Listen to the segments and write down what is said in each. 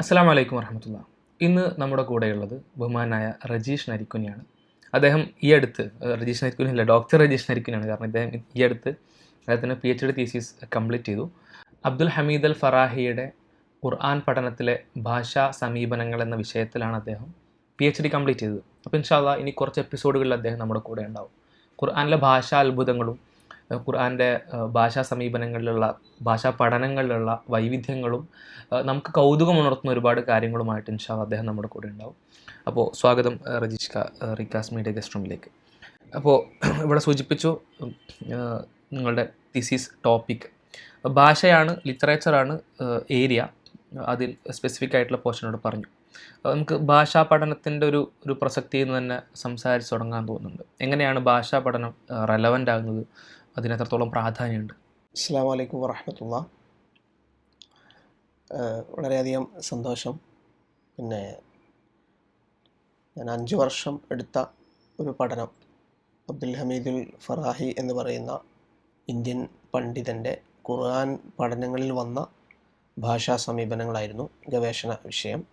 അസ്സാം വലൈക്കും വർഹമത്തുള്ള ഇന്ന് നമ്മുടെ കൂടെയുള്ളത് ബഹുമാനായ റജീഷ് നരിക്കുനിയാണ് അദ്ദേഹം ഈ അടുത്ത് റജീഷ് നരിക്കുനി അല്ല ഡോക്ടർ റജീഷ് നരിക്കുനിയാണ് കാരണം ഇദ്ദേഹം ഈ അടുത്ത് അദ്ദേഹത്തിന്റെ P H D thesis complete ചെയ്തു. അബ്ദുൽ ഹമീദ് അൽ ഫറാഹിയുടെ ഖുർആൻ പഠനത്തിലെ ഭാഷാ സമീപനങ്ങൾ എന്ന വിഷയത്തിലാണ് അദ്ദേഹം പി എച്ച് ഡി കംപ്ലീറ്റ് ചെയ്തത് അപ്പോൾ ഇൻഷാല്ല ഇനി കുറച്ച് എപ്പിസോഡുകളിൽ അദ്ദേഹം നമ്മുടെ കൂടെ ഉണ്ടാവും. ഖുർആനിലെ ഭാഷാ അത്ഭുതങ്ങളും ഖുർആന്റെ ഭാഷാ സമീപനങ്ങളിലുള്ള ഭാഷാ പഠനങ്ങളിലുള്ള വൈവിധ്യങ്ങളും നമുക്ക് കൗതുകം ഉണർത്തുന്ന ഒരുപാട് കാര്യങ്ങളുമായിട്ട് ഇൻഷാ അദ്ദേഹം നമ്മുടെ കൂടെ ഉണ്ടാവും. അപ്പോൾ സ്വാഗതം റജിഷ്ക റിക്കാസ് മീഡിയ ഗസ്റ്റ് റൂമിലേക്ക്. അപ്പോൾ ഇവിടെ സൂചിപ്പിച്ചു നിങ്ങളുടെ തിസീസ് ടോപ്പിക് ഭാഷയാണ് ലിറ്ററേച്ചറാണ് ഏരിയ അതിൽ സ്പെസിഫിക് ആയിട്ടുള്ള പോർഷനോട് പറഞ്ഞു. നമുക്ക് ഭാഷാ പഠനത്തിന്റെ ഒരു ഒരു പ്രസക്തി നിന്ന് തന്നെ സംസാരിച്ച് തുടങ്ങാൻ തോന്നുന്നുണ്ട്. എങ്ങനെയാണ് ഭാഷാ പഠനം റെലവന്റ് ആകുന്നത്? അതിന് എത്രത്തോളം പ്രാധാന്യമുണ്ട്. അസ്സാം വലൈക്കും വറഹമത്തുള്ള വളരെയധികം സന്തോഷം. പിന്നെ ഞാൻ അഞ്ച് വർഷം എടുത്ത ഒരു പഠനം അബ്ദുൽ ഹമീദുൽ ഫറാഹി എന്ന് പറയുന്ന ഇന്ത്യൻ പണ്ഡിതന്റെ ഖുർആൻ പഠനങ്ങളിൽ വന്ന ഭാഷാ സമീപനങ്ങളായിരുന്നു ഗവേഷണ വിഷയം.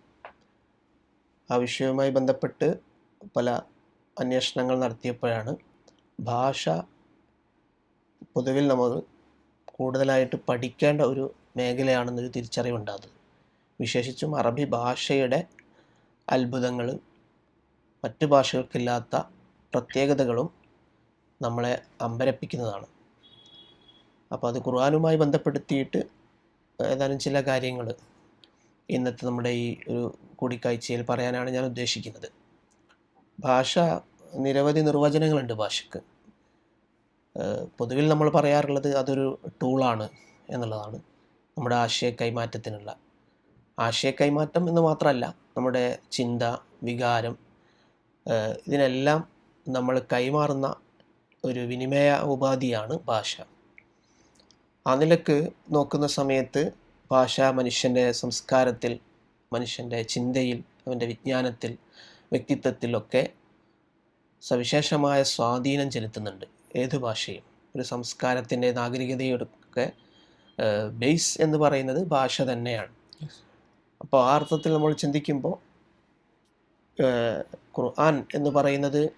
ആ വിഷയവുമായി ബന്ധപ്പെട്ട് പല അന്വേഷണങ്ങൾ നടത്തിയപ്പോഴാണ് ഭാഷ പൊതുവിൽ നമ്മൾ കൂടുതലായിട്ട് പഠിക്കേണ്ട ഒരു മേഖലയാണെന്നൊരു തിരിച്ചറിവുണ്ടാകുന്നത്. വിശേഷിച്ചും അറബി ഭാഷയുടെ അത്ഭുതങ്ങൾ മറ്റ് ഭാഷകൾക്കില്ലാത്ത പ്രത്യേകതകളും നമ്മളെ അമ്പരപ്പിക്കുന്നതാണ്. അപ്പോൾ അത് ഖുർആാനുമായി ബന്ധപ്പെടുത്തിയിട്ട് ഏതാനും ചില കാര്യങ്ങൾ ഇന്നത്തെ നമ്മുടെ ഈ ഒരു കൂടിക്കാഴ്ചയിൽ പറയാനാണ് ഞാൻ ഉദ്ദേശിക്കുന്നത്. ഭാഷ നിരവധി നിർവചനങ്ങളുണ്ട് ഭാഷയ്ക്ക് പൊതുവിൽ നമ്മൾ പറയാറുള്ളത് അതൊരു ടൂളാണ് എന്നുള്ളതാണ്. നമ്മുടെ ആശയ കൈമാറ്റത്തിനുള്ള. ആശയ കൈമാറ്റം എന്ന് മാത്രമല്ല നമ്മുടെ ചിന്ത വികാരം ഇതിനെല്ലാം നമ്മൾ കൈമാറുന്ന ഒരു വിനിമയ ഉപാധിയാണ് ഭാഷ. ആ നിലയ്ക്ക് നോക്കുന്ന സമയത്ത് ഭാഷ മനുഷ്യന്റെ സംസ്കാരത്തിൽ മനുഷ്യന്റെ ചിന്തയിൽ അവന്റെ വിജ്ഞാനത്തിൽ വ്യക്തിത്വത്തിലൊക്കെ സവിശേഷമായ സ്വാധീനം ചെലുത്തുന്നുണ്ട്. ഏത് ഭാഷയും ഒരു സംസ്കാരത്തിന്റെ നാഗരികതയൊക്കെ ബേസ് എന്ന് പറയുന്നത് ഭാഷ തന്നെയാണ്. അപ്പോൾ ആ അർത്ഥത്തിൽ നമ്മൾ ചിന്തിക്കുമ്പോൾ ഖുർആൻ എന്ന് പറയുന്നത്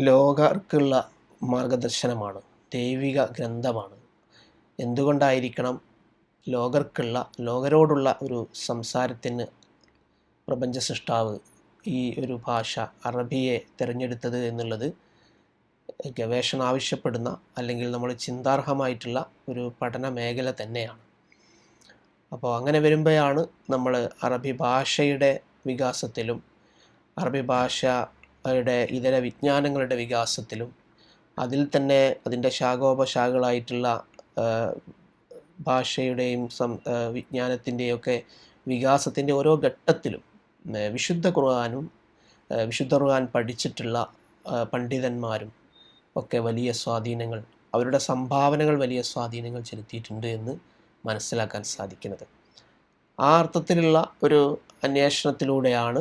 ലോകർക്കുള്ള മാർഗദർശനമാണ് ദൈവിക ഗ്രന്ഥമാണ്. എന്തുകൊണ്ടായിരിക്കണം ലോകർക്കുള്ള ലോകരോടുള്ള ഒരു സംസാരത്തിന് പ്രപഞ്ച സൃഷ്ടാവ് ഈ ഒരു ഭാഷ അറബിയെ തിരഞ്ഞെടുത്തത് എന്നുള്ളത്? ഗവേഷണം ആവശ്യപ്പെടുന്ന അല്ലെങ്കിൽ നമ്മൾ ചിന്താർഹമായിട്ടുള്ള ഒരു പഠന മേഖല തന്നെയാണ്. അപ്പോൾ അങ്ങനെ വരുമ്പോഴാണ് നമ്മൾ അറബി ഭാഷയുടെ വികാസത്തിലും അറബി ഭാഷയുടെ ഇതര വിജ്ഞാനങ്ങളുടെ വികാസത്തിലും അതിൽ തന്നെ അതിന്റെ ശാഖോപശാഖകളായിട്ടുള്ള ഭാഷയുടെയും സം വിജ്ഞാനത്തിന്റെയൊക്കെ വികാസത്തിന്റെ ഓരോ ഘട്ടത്തിലും വിശുദ്ധ ഖുർആാനും വിശുദ്ധ ഖുർആൻ പഠിച്ചിട്ടുള്ള പണ്ഡിതന്മാരും ഒക്കെ വലിയ സ്വാധീനങ്ങൾ അവരുടെ സംഭാവനകൾ വലിയ സ്വാധീനങ്ങൾ ചെലുത്തിയിട്ടുണ്ട് എന്ന് മനസ്സിലാക്കാൻ സാധിക്കുന്നത്. ആ അർത്ഥത്തിലുള്ള ഒരു അന്വേഷണത്തിലൂടെയാണ്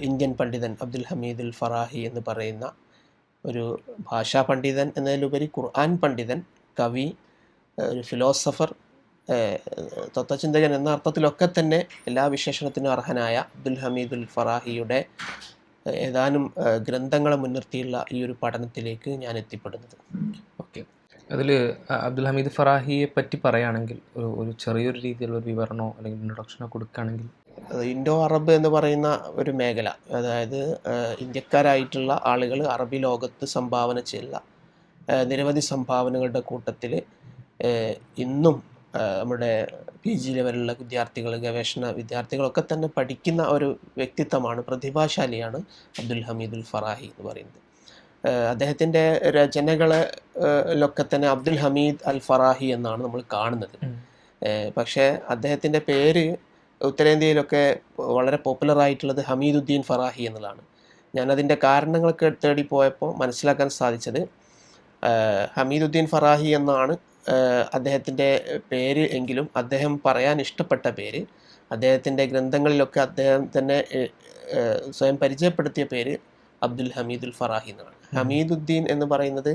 ഇന്ത്യൻ പണ്ഡിതൻ അബ്ദുൽ ഹമീദുൽ ഫറാഹി എന്ന് പറയുന്ന ഒരു ഭാഷാ പണ്ഡിതൻ എന്നതിലുപരി ഖുർആൻ പണ്ഡിതൻ കവി ഒരു ഫിലോസഫർ തത്വചിന്തകൻ എന്ന അർത്ഥത്തിലൊക്കെ തന്നെ എല്ലാ വിശേഷണത്തിനും അർഹനായ അബ്ദുൽ ഹമീദുൽ ഫറാഹിയുടെ ഏതാനും ഗ്രന്ഥങ്ങളെ മുൻനിർത്തിയുള്ള ഈ ഒരു പഠനത്തിലേക്ക് ഞാൻ എത്തിപ്പെടുന്നത്. ഓക്കെ. അതിൽ അബ്ദുൽ ഹമീദ് ഫറാഹിയെ പറ്റി പറയുകയാണെങ്കിൽ ഒരു ഒരു ചെറിയൊരു രീതിയിലുള്ള ഒരു വിവരണമോ അല്ലെങ്കിൽ ഇൻട്രൊഡക്ഷനോ കൊടുക്കുകയാണെങ്കിൽ? ഇൻഡോ അറബ് എന്ന് പറയുന്ന ഒരു മേഖല. അതായത് ഇന്ത്യക്കാരായിട്ടുള്ള ആളുകൾ അറബി ലോകത്ത് സംഭാവന ചെയ്യുന്ന നിരവധി സംഭാവനകളുടെ കൂട്ടത്തിൽ ഇന്നും നമ്മുടെ പി ജി ലെവലിലുള്ള വിദ്യാർത്ഥികൾ ഗവേഷണ വിദ്യാർത്ഥികളൊക്കെ തന്നെ പഠിക്കുന്ന ഒരു വ്യക്തിത്വമാണ് പ്രതിഭാശാലിയാണ് അബ്ദുൽ ഹമീദുൽ ഫറാഹി എന്ന് പറയുന്നത്. അദ്ദേഹത്തിന്റെ രചനകളിലൊക്കെ തന്നെ അബ്ദുൽ ഹമീദ് അൽ ഫറാഹി എന്നാണ് നമ്മൾ കാണുന്നത്. പക്ഷേ അദ്ദേഹത്തിന്റെ പേര് ഉത്തരേന്ത്യയിലൊക്കെ വളരെ പോപ്പുലർ ആയിട്ടുള്ളത് ഹമീദുദ്ദീൻ ഫറാഹി എന്നുള്ളതാണ്. ഞാനതിന്റെ കാരണങ്ങളൊക്കെ തേടി പോയപ്പോൾ മനസ്സിലാക്കാൻ സാധിച്ചത് ഹമീദുദ്ദീൻ ഫറാഹി എന്നാണ് അദ്ദേഹത്തിന്റെ പേര് എങ്കിലും അദ്ദേഹം പറയാൻ ഇഷ്ടപ്പെട്ട പേര്. അദ്ദേഹത്തിന്റെ ഗ്രന്ഥങ്ങളിലൊക്കെ അദ്ദേഹം തന്നെ സ്വയം പരിചയപ്പെടുത്തിയ പേര് അബ്ദുൽ ഹമീദുൽ ഫറാഹി എന്നാണ്. ഹമീദുദ്ദീൻ എന്ന് പറയുന്നത്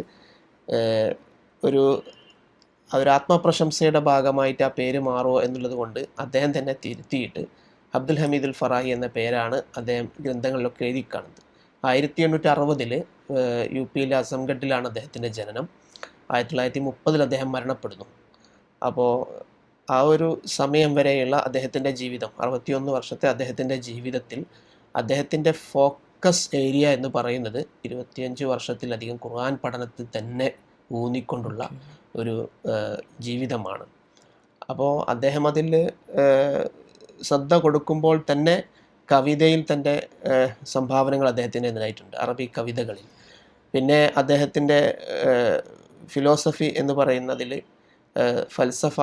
ഒരു ഒരു ആത്മപ്രശംസയുടെ ഭാഗമായിട്ട് ആ പേര് മാറുമോ എന്നുള്ളത് കൊണ്ട് അദ്ദേഹം തന്നെ തിരുത്തിയിട്ട് അബ്ദുൽ ഹമീദുൽ ഫറാഹി എന്ന പേരാണ് അദ്ദേഹം ഗ്രന്ഥങ്ങളിലൊക്കെ എഴുതി കാണുന്നത് ആയിരത്തി എണ്ണൂറ്റി അറുപതിൽ യു പിയിലെ അസംഗഡിലാണ് അദ്ദേഹത്തിന്റെ ജനനം. ആയിരത്തി തൊള്ളായിരത്തി മുപ്പതിൽ അദ്ദേഹം മരണപ്പെടുന്നു. അപ്പോൾ ആ ഒരു സമയം വരെയുള്ള അദ്ദേഹത്തിന്റെ ജീവിതം അറുപത്തിയൊന്ന് വർഷത്തെ അദ്ദേഹത്തിന്റെ ജീവിതത്തിൽ അദ്ദേഹത്തിന്റെ ഫോക്കസ് ഏരിയ എന്ന് പറയുന്നത് ഇരുപത്തിയഞ്ച് വർഷത്തിലധികം ഖുർആൻ പഠനത്തിൽ തന്നെ ഊന്നിക്കൊണ്ടുള്ള ഒരു ജീവിതമാണ്. അപ്പോൾ അദ്ദേഹം അതിൽ ശ്രദ്ധ കൊടുക്കുമ്പോൾ തന്നെ കവിതയിൽ തന്റെ സംഭാവനകൾ അദ്ദേഹത്തിന് ഉണ്ടായിട്ടുണ്ട് അറബി കവിതകളിൽ. പിന്നെ അദ്ദേഹത്തിന്റെ ഫിലോസഫി എന്ന് പറയുന്നതിൽ ഫൽസഫ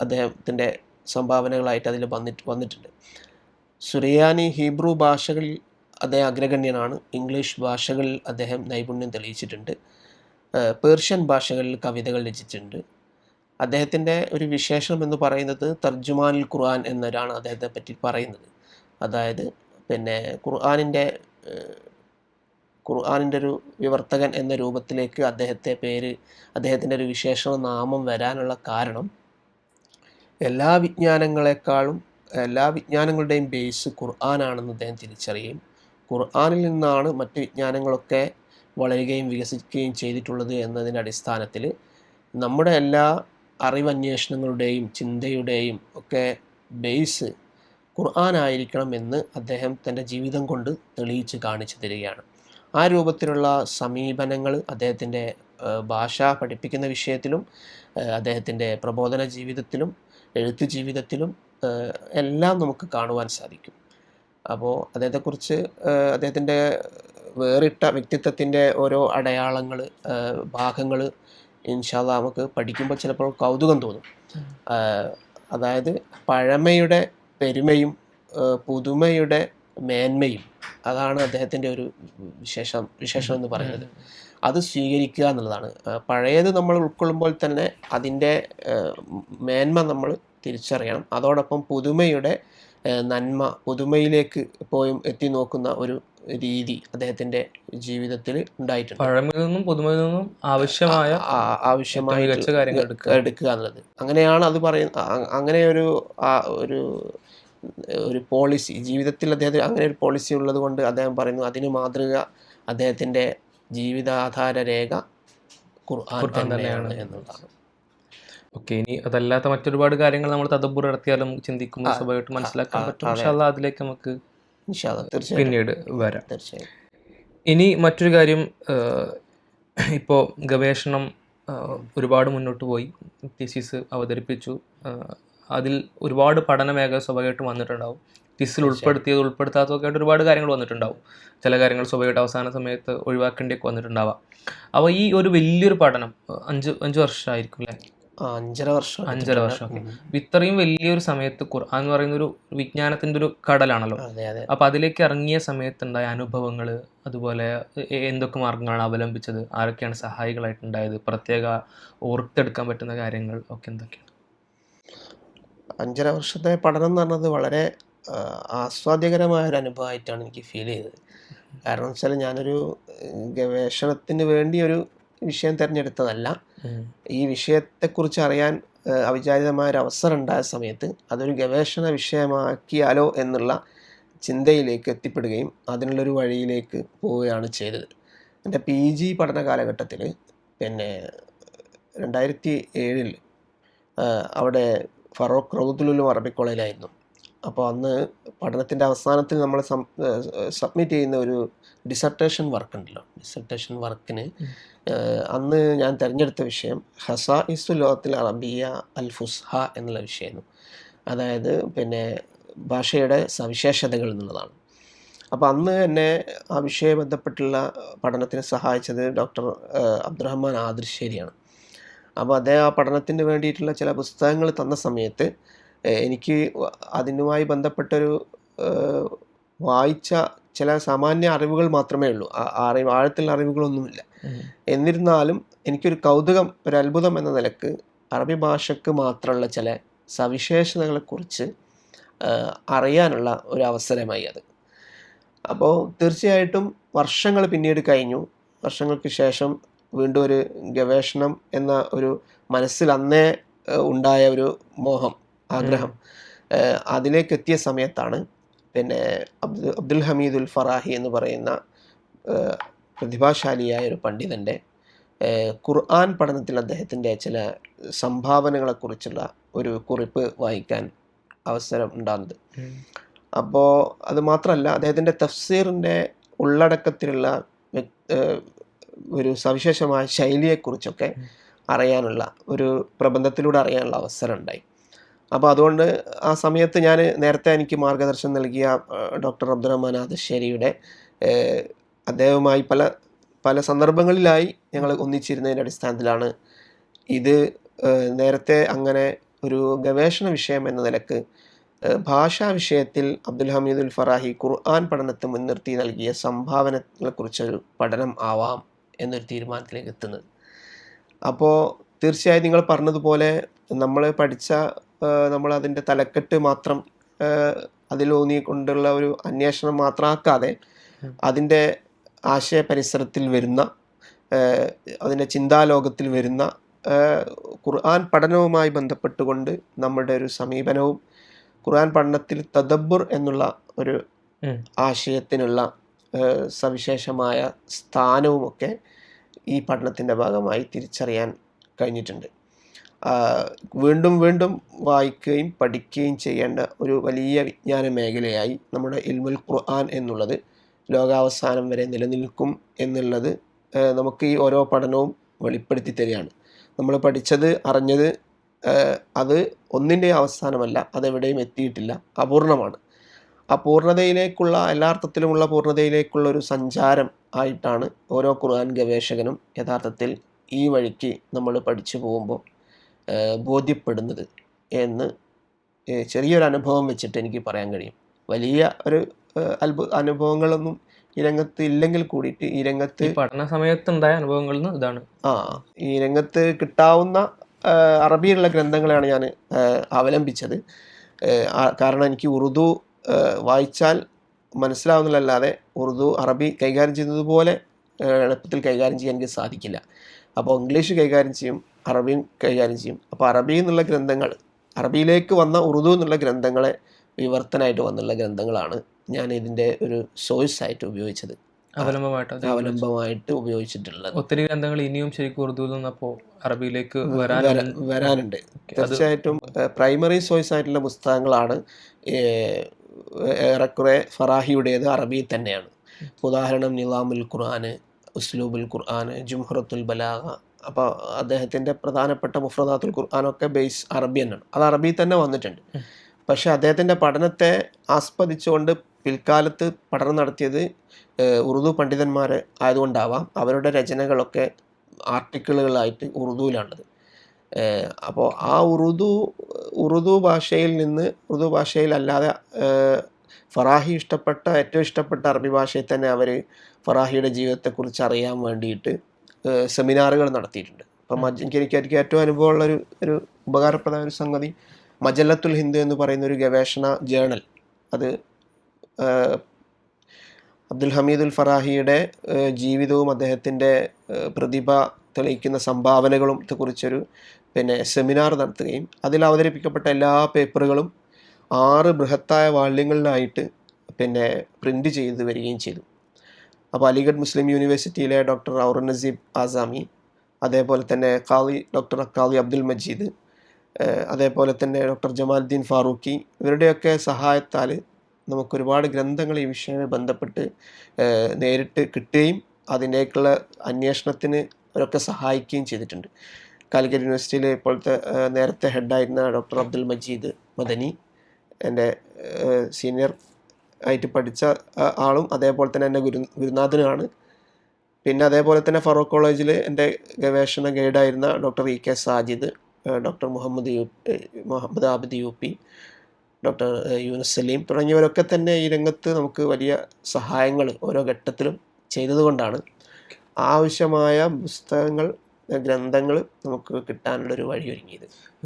അദ്ദേഹത്തിന്റെ സംഭാവനകളായിട്ട് അതിൽ വന്നിട്ട് വന്നിട്ടുണ്ട്. സുറിയാനി ഹീബ്രു ഭാഷകളിൽ അദ്ദേഹം അഗ്രഗണ്യനാണ്. ഇംഗ്ലീഷ് ഭാഷകളിൽ അദ്ദേഹം നൈപുണ്യം തെളിയിച്ചിട്ടുണ്ട്. പേർഷ്യൻ ഭാഷകളിൽ കവിതകൾ രചിച്ചിട്ടുണ്ട്. അദ്ദേഹത്തിന്റെ ഒരു വിശേഷണം എന്ന് പറയുന്നത് തർജുമാനിൽ ഖുർആൻ എന്നൊരാണ് അദ്ദേഹത്തെ പറ്റി പറയുന്നത്. അതായത് പിന്നെ ഖുർആനിന്റെ ഖുർആനിന്റെ ഒരു വിവർത്തകൻ എന്ന രൂപത്തിലേക്ക് അദ്ദേഹത്തെ പേര് അദ്ദേഹത്തിന്റെ ഒരു വിശേഷണ നാമം വരാനുള്ള കാരണം എല്ലാ വിജ്ഞാനങ്ങളെക്കാളും എല്ലാ വിജ്ഞാനങ്ങളുടെയും ബേസ് ഖുർആാനാണെന്ന് അദ്ദേഹം തിരിച്ചറിയും ഖുർആാനിൽ നിന്നാണ് മറ്റ് വിജ്ഞാനങ്ങളൊക്കെ വളരുകയും വികസിക്കുകയും ചെയ്തിട്ടുള്ളത് എന്നതിന്റെ അടിസ്ഥാനത്തിൽ നമ്മുടെ എല്ലാ അറിവന്വേഷണങ്ങളുടെയും ചിന്തയുടെയും ഒക്കെ ബേസ് ഖുർആാനായിരിക്കണം എന്ന് അദ്ദേഹം തന്റെ ജീവിതം കൊണ്ട് തെളിയിച്ച് കാണിച്ചു തരികയാണ്. ആ രൂപത്തിലുള്ള സമീപനങ്ങൾ അദ്ദേഹത്തിന്റെ ഭാഷ പഠിപ്പിക്കുന്ന വിഷയത്തിലും അദ്ദേഹത്തിന്റെ പ്രബോധന ജീവിതത്തിലും എഴുത്ത് ജീവിതത്തിലും എല്ലാം നമുക്ക് കാണുവാൻ സാധിക്കും. അപ്പോൾ അദ്ദേഹത്തെക്കുറിച്ച് അദ്ദേഹത്തിന്റെ വേറിട്ട വ്യക്തിത്വത്തിന്റെ ഓരോ അടയാളങ്ങൾ ഭാഗങ്ങൾ ഇൻഷാല്ല നമുക്ക് പഠിക്കുമ്പോൾ ചിലപ്പോൾ കൗതുകം തോന്നും. അതായത് പഴമയുടെ പെരുമയും പുതുമയുടെ മേന്മയും. അതാണ് അദ്ദേഹത്തിന്റെ ഒരു വിശേഷം വിശേഷം എന്ന് പറയുന്നത്. അത് സ്വീകരിക്കുക എന്നുള്ളതാണ്. പഴയത് നമ്മൾ ഉൾക്കൊള്ളുമ്പോൾ തന്നെ അതിന്റെ മേന്മ നമ്മൾ തിരിച്ചറിയണം. അതോടൊപ്പം പുതുമയുടെ നന്മ പുതുമയിലേക്ക് പോയും എത്തി നോക്കുന്ന ഒരു രീതി അദ്ദേഹത്തിന്റെ ജീവിതത്തിൽ ഉണ്ടായിട്ടുണ്ട്. പഴമയിൽ നിന്നും പുതുമയിൽ നിന്നും ആവശ്യമായ ആവശ്യമായ മികച്ച കാര്യങ്ങൾ എടുക്കുക. എടുക്കുക എന്നുള്ളത്. അങ്ങനെയാണ് അത് പറയുന്ന അങ്ങനെ ഒരു ആ ഒരു ഒരു പോളിസി ജീവിതത്തിൽ അദ്ദേഹത്തിന് അങ്ങനെ ഒരു പോളിസി ഉള്ളത് കൊണ്ട് അദ്ദേഹം പറയുന്നു അതിന് മാതൃക അദ്ദേഹത്തിന്റെ ജീവിതാധാര രേഖ ഖുർആൻ തന്നെയാണ്. എന്നുള്ളതാണ്. ഓക്കെ ഇനി അതല്ലാത്ത മറ്റൊരുപാട് കാര്യങ്ങൾ നമ്മൾ തദബുർ നടത്തിയാലും ചിന്തിക്കുമ്പോൾ സ്വഭാവമായിട്ട് മനസ്സിലാക്കാൻ പറ്റും. അതിലേക്ക് നമുക്ക് പിന്നീട് വരാം. തീർച്ചയായും ഇനി മറ്റൊരു കാര്യം ഇപ്പോൾ ഗവേഷണം ഒരുപാട് മുന്നോട്ട് പോയി. തീസിസ് അവതരിപ്പിച്ചു. അതിൽ ഒരുപാട് പഠന മേഖല സ്വാഭാവികമായിട്ടും വന്നിട്ടുണ്ടാവും. ടിസിൽ ഉൾപ്പെടുത്തിയത് ഉൾപ്പെടുത്താത്തതൊക്കെ ആയിട്ട് ഒരുപാട് കാര്യങ്ങൾ വന്നിട്ടുണ്ടാവും. ചില കാര്യങ്ങൾ സ്വാഭാവികമായിട്ട് അവസാന സമയത്ത് ഒഴിവാക്കേണ്ടിയൊക്കെ വന്നിട്ടുണ്ടാവാം. അപ്പോൾ ഈ ഒരു വലിയൊരു പഠനം അഞ്ച് അഞ്ച് വർഷമായിരിക്കും അല്ലേ? അഞ്ചര വർഷം അഞ്ചര വർഷം ഇത്രയും വലിയൊരു സമയത്ത് ഖുർആൻ എന്ന് പറയുന്ന ഒരു വിജ്ഞാനത്തിന്റെ ഒരു കടലാണല്ലോ അപ്പൊ അതിലേക്ക് ഇറങ്ങിയ സമയത്തുണ്ടായ അനുഭവങ്ങൾ അതുപോലെ എന്തൊക്കെ മാർഗങ്ങളാണ് അവലംബിച്ചത്? ആരൊക്കെയാണ് സഹായികളായിട്ടുണ്ടായത്? പ്രത്യേക ഓർത്തെടുക്കാൻ പറ്റുന്ന കാര്യങ്ങൾ ഒക്കെ എന്തൊക്കെയാണ്? അഞ്ചര വർഷത്തെ പഠനം എന്ന് പറഞ്ഞത് വളരെ ആസ്വാദ്യകരമായ ഒരു അനുഭവമായിട്ടാണ് എനിക്ക് ഫീൽ ചെയ്തത്. കാരണം വെച്ചാൽ ഞാനൊരു ഗവേഷണത്തിന് വേണ്ടി ഒരു വിഷയം തിരഞ്ഞെടുത്തതല്ല. ഈ വിഷയത്തെക്കുറിച്ച് അറിയാൻ അവിചാരിതമായ ഒരു അവസരം ഉണ്ടായ സമയത്ത് അതൊരു ഗവേഷണ വിഷയമാക്കിയാലോ എന്നുള്ള ചിന്തയിലേക്ക് എത്തിപ്പെടുകയും അതിനുള്ളൊരു വഴിയിലേക്ക് പോവുകയാണ് ചെയ്തത്. എന്റെ പി ജി പഠന കാലഘട്ടത്തിൽ പിന്നെ രണ്ടായിരത്തി ഏഴിൽ അവിടെ ഫറോക്ക് റൗദുലുലും അറബിക് കോളേജിലായിരുന്നു അപ്പോൾ അന്ന് പഠനത്തിന്റെ അവസാനത്തിൽ നമ്മൾ സബ്മിറ്റ് ചെയ്യുന്ന ഒരു ഡിസർട്ടേഷൻ വർക്ക് ഉണ്ടല്ലോ. ഡിസർട്ടേഷൻ വർക്കിന് അന്ന് ഞാൻ തിരഞ്ഞെടുത്ത വിഷയം ഹസ ഇസു ലോകത്തിൽ അറബിയ അൽ ഫുസ്ഹ എന്നുള്ള വിഷയമായിരുന്നു. അതായത് പിന്നെ ഭാഷയുടെ സവിശേഷതകൾ എന്നുള്ളതാണ്. അപ്പോൾ അന്ന് എന്നെ ആ വിഷയ ബന്ധപ്പെട്ടുള്ള പഠനത്തിന് സഹായിച്ചത് ഡോക്ടർ അബ്ദുറഹ്മാൻ ആദിർശ്ശേരിയാണ് അപ്പോൾ അദ്ദേഹം ആ പഠനത്തിന് വേണ്ടിയിട്ടുള്ള ചില പുസ്തകങ്ങൾ തന്ന സമയത്ത് എനിക്ക് അതിനുമായി ബന്ധപ്പെട്ടൊരു വായിച്ച ചില സാമാന്യ അറിവുകൾ മാത്രമേ ഉള്ളൂ. അറിവ് ആഴത്തിലുള്ള അറിവുകളൊന്നുമില്ല. എന്നിരുന്നാലും എനിക്കൊരു കൗതുകം ഒരു അത്ഭുതം എന്ന നിലയ്ക്ക് അറബി ഭാഷയ്ക്ക് മാത്രമുള്ള ചില സവിശേഷതകളെക്കുറിച്ച് അറിയാനുള്ള ഒരു അവസരമായി അത്. അപ്പോൾ തീർച്ചയായിട്ടും വർഷങ്ങൾ പിന്നീട് കഴിഞ്ഞു. വർഷങ്ങൾക്ക് ശേഷം വീണ്ടും ഒരു ഗവേഷണം എന്ന ഒരു മനസ്സിൽ അന്നേ ഉണ്ടായ ഒരു മോഹം ആഗ്രഹം. അതിലേക്ക് എത്തിയ സമയത്താണ് പിന്നെ അബ്ദുൽ അബ്ദുൽ ഹമീദുൽ ഫറാഹി എന്ന് പറയുന്ന പ്രതിഭാശാലിയായ ഒരു പണ്ഡിതന്റെ ഖുർആൻ പഠനത്തിൽ അദ്ദേഹത്തിന്റെ ചില സംഭാവനകളെക്കുറിച്ചുള്ള ഒരു കുറിപ്പ് വായിക്കാൻ അവസരം ഉണ്ടാകുന്നത്. അപ്പോൾ അത് മാത്രമല്ല അദ്ദേഹത്തിന്റെ തഫ്സീറിന്റെ ഉള്ളടക്കത്തിലുള്ള ഒരു സവിശേഷമായ ശൈലിയെക്കുറിച്ചൊക്കെ അറിയാനുള്ള ഒരു പ്രബന്ധത്തിലൂടെ അറിയാനുള്ള അവസരം ഉണ്ടായി അപ്പോൾ അതുകൊണ്ട് ആ സമയത്ത് ഞാൻ നേരത്തെ എനിക്ക് മാർഗദർശനം നൽകിയ ഡോക്ടർ അബ്ദുറഹ്മാൻ ആദശ്ശേരിയുടെ അദ്ദേഹവുമായി പല പല സന്ദർഭങ്ങളിലായി ഞങ്ങൾ ഒന്നിച്ചിരുന്നതിന്റെ അടിസ്ഥാനത്തിലാണ് ഇത് നേരത്തെ അങ്ങനെ ഒരു ഗവേഷണ വിഷയം എന്ന നിലയ്ക്ക് ഭാഷാ വിഷയത്തിൽ അബ്ദുൽ ഹമീദുൽ ഫറാഹി ഖുർആൻ പഠനത്തെ മുൻനിർത്തി നൽകിയ സംഭാവനകളെക്കുറിച്ചൊരു പഠനം ആവാം. എന്നൊരു തീരുമാനത്തിലേക്ക് എത്തുന്നത് അപ്പോൾ തീർച്ചയായും നിങ്ങൾ പറഞ്ഞതുപോലെ നമ്മൾ പഠിച്ച നമ്മൾ അതിന്റെ തലക്കെട്ട് മാത്രം അതിലൂന്നിക്കൊണ്ടുള്ള അതിലൂന്നി കൊണ്ടുള്ള ഒരു അന്വേഷണം മാത്രമാക്കാതെ. അതിന്റെ ആശയ പരിസരത്തിൽ വരുന്ന അതിന്റെ ചിന്താലോകത്തിൽ വരുന്ന ഖുർആൻ പഠനവുമായി ബന്ധപ്പെട്ടുകൊണ്ട് നമ്മുടെ ഒരു സമീപനവും ഖുർആൻ പഠനത്തിൽ തദബ്ബുർ എന്നുള്ള ഒരു. ആശയത്തിനുള്ള സവിശേഷമായ സ്ഥാനവുമൊക്കെ ഈ പഠനത്തിന്റെ ഭാഗമായി തിരിച്ചറിയാൻ കഴിഞ്ഞിട്ടുണ്ട്. വീണ്ടും വീണ്ടും വായിക്കുകയും പഠിക്കുകയും ചെയ്യേണ്ട ഒരു വലിയ വിജ്ഞാന മേഖലയായി നമ്മുടെ ഇൽമുൽ ഖുർആൻ എന്നുള്ളത് ലോകാവസാനം വരെ നിലനിൽക്കും എന്നുള്ളത് നമുക്ക് ഈ ഓരോ പഠനവും വെളിപ്പെടുത്തി തരികയാണ്. നമ്മൾ പഠിച്ചത് അറിഞ്ഞത് അത് ഒന്നിന്റെ അവസാനമല്ല അതെവിടെയും എത്തിയിട്ടില്ല അപൂർണമാണ്. ആ പൂർണതയിലേക്കുള്ള എല്ലാ അർത്ഥത്തിലുമുള്ള പൂർണതയിലേക്കുള്ള ഒരു സഞ്ചാരം ആയിട്ടാണ് ഓരോ ഖുർആൻ ഗവേഷകനും യഥാർത്ഥത്തിൽ ഈ വഴിക്ക് നമ്മൾ പഠിച്ചു പോകുമ്പോൾ ബോധ്യപ്പെടുന്നത് എന്ന് ചെറിയൊരു അനുഭവം വെച്ചിട്ട് എനിക്ക് പറയാൻ കഴിയും. വലിയ ഒരു അത്ഭു അനുഭവങ്ങളൊന്നും ഈ രംഗത്ത് ഇല്ലെങ്കിൽ കൂടിയിട്ട് ഈ രംഗത്ത് പഠന സമയത്തുണ്ടായ അനുഭവങ്ങളിൽ നിന്ന് ഇതാണ്. ആ ഈ രംഗത്ത് കിട്ടാവുന്ന അറബിയുള്ള അറബിയിലുള്ള ഗ്രന്ഥങ്ങളാണ് ഞാൻ അവലംബിച്ചത്. കാരണം എനിക്ക് ഉറുദു വായിച്ചാൽ മനസ്സിലാവുന്നില്ലല്ലാതെ ഉറുദു അറബി കൈകാര്യം ചെയ്യുന്നതുപോലെ പോലെ എളുപ്പത്തിൽ കൈകാര്യം ചെയ്യാൻ എനിക്ക് സാധിക്കില്ല. അപ്പോൾ ഇംഗ്ലീഷ് കൈകാര്യം ചെയ്യും അറബിയും കൈകാര്യം ചെയ്യും. അപ്പോൾ അറബി എന്നുള്ള ഗ്രന്ഥങ്ങൾ അറബിയിലേക്ക് വന്ന ഉറുദു എന്നുള്ള ഗ്രന്ഥങ്ങളെ വിവർത്തനായിട്ട് വന്നുള്ള ഗ്രന്ഥങ്ങളാണ് ഞാൻ ഇതിന്റെ ഒരു സോഴ്സായിട്ട് ഉപയോഗിച്ചത്. അവലംബമായിട്ട് അവലംബമായിട്ട് ഉപയോഗിച്ചിട്ടുള്ളത്. ഒത്തിരി ഗ്രന്ഥങ്ങൾ ഇനിയും ശരിക്കും ഉറുദുവിൽ നിന്നപ്പോൾ അറബിയിലേക്ക് വരാൻ വര- വരാനുണ്ട്. തീർച്ചയായിട്ടും പ്രൈമറി സോഴ്സ് ആയിട്ടുള്ള പുസ്തകങ്ങളാണ് ഏറെക്കുറെ ഫറാഹിയുടേത് അറബിയിൽ തന്നെയാണ്. ഉദാഹരണം നിലാമുൽ ഖുർആന് ഉസ്ലൂബുൽ ഖുർആന് ജുംഹറത്തുൽ ബലാഗ. അപ്പോൾ അദ്ദേഹത്തിന്റെ പ്രധാനപ്പെട്ട മുഫ്രദാത്തുൽ ഖുർആാനൊക്കെ ബേസ് അറബി തന്നെയാണ്. അത് അറബിയിൽ തന്നെ വന്നിട്ടുണ്ട്. പക്ഷേ അദ്ദേഹത്തിന്റെ പഠനത്തെ ആസ്പദിച്ചുകൊണ്ട് പിൽക്കാലത്ത് പഠനം നടത്തിയത് ഉറുദു പണ്ഡിതന്മാർ ആയതുകൊണ്ടാവാം അവരുടെ രചനകളൊക്കെ ആർട്ടിക്കിളുകളായിട്ട് ഉറുദുവിലാണത് അപ്പോൾ ആ ഉറുദു ഉറുദു ഭാഷയിൽ നിന്ന് ഉറുദു ഭാഷയിൽ അല്ലാതെ ഫറാഹി ഇഷ്ടപ്പെട്ട ഏറ്റവും ഇഷ്ടപ്പെട്ട അറബി ഭാഷയിൽ തന്നെ അവർ ഫറാഹിയുടെ ജീവിതത്തെക്കുറിച്ച് അറിയാൻ വേണ്ടിയിട്ട് സെമിനാറുകൾ നടത്തിയിട്ടുണ്ട്. അപ്പം എനിക്ക് എനിക്ക് ഏറ്റവും അനുഭവമുള്ള ഒരു ഒരു ഉപകാരപ്രദമായ ഒരു സംഗതി മജല്ലത്തുൽ ഹിന്ദു എന്ന് പറയുന്ന ഒരു ഗവേഷണ ജേണൽ. അത് അബ്ദുൽ ഹമീദുൽ ഫറാഹിയുടെ ജീവിതവും അദ്ദേഹത്തിന്റെ പ്രതിഭ തെളിയിക്കുന്ന സംഭാവനകളും കുറിച്ചൊരു പിന്നെ സെമിനാർ നടത്തുകയും അതിൽ അവതരിപ്പിക്കപ്പെട്ട എല്ലാ പേപ്പറുകളും ആറ് ബൃഹത്തായ വാള്യങ്ങളിലായിട്ട് പിന്നെ പ്രിന്റ് ചെയ്ത് വരികയും ചെയ്തു. അപ്പോൾ അലിഗഡ് മുസ്ലിം യൂണിവേഴ്സിറ്റിയിലെ ഡോക്ടർ ഔറംഗസീബ് ആസാമി അതേപോലെ തന്നെ കാളി ഡോക്ടർ അക്കാളി അബ്ദുൽ മജീദ് അതേപോലെ തന്നെ ഡോക്ടർ ജമാലുദ്ദീൻ ഫാറൂഖി ഇവരുടെയൊക്കെ സഹായത്താൽ നമുക്ക് ഒരുപാട് ഗ്രന്ഥങ്ങൾ ഈ വിഷയവുമായി ബന്ധപ്പെട്ട് നേരിട്ട് കിട്ടുകയും അതിന്റെയൊക്കെയുള്ള അന്വേഷണത്തിന് അവരൊക്കെ സഹായിക്കുകയും ചെയ്തിട്ടുണ്ട്. കാലിക്കറ്റ് യൂണിവേഴ്സിറ്റിയിലെ ഇപ്പോഴത്തെ നേരത്തെ ഹെഡായിരുന്ന ഡോക്ടർ അബ്ദുൽ മജീദ് മദനി എന്റെ സീനിയർ ആയിട്ട് പഠിച്ച ആളും അതേപോലെ തന്നെ എന്റെ ഗുരു ഗുരുനാഥനുമാണ്. പിന്നെ അതേപോലെ തന്നെ ഫറൂഖ് കോളേജിൽ എന്റെ ഗവേഷണ ഗൈഡായിരുന്ന doctor E K Sajid doctor Muhammad U Muhammad Abid U P doctor Younus Saleem തുടങ്ങിയവരൊക്കെ തന്നെ ഈ രംഗത്ത് നമുക്ക് വലിയ സഹായങ്ങൾ ഓരോ ഘട്ടത്തിലും ചെയ്തതുകൊണ്ടാണ്. ആവശ്യമായ പുസ്തകങ്ങൾ ഗ്രന്ഥങ്ങൾ നമുക്ക് കിട്ടാനുള്ളൊരു വഴി ഒരുങ്ങിയത്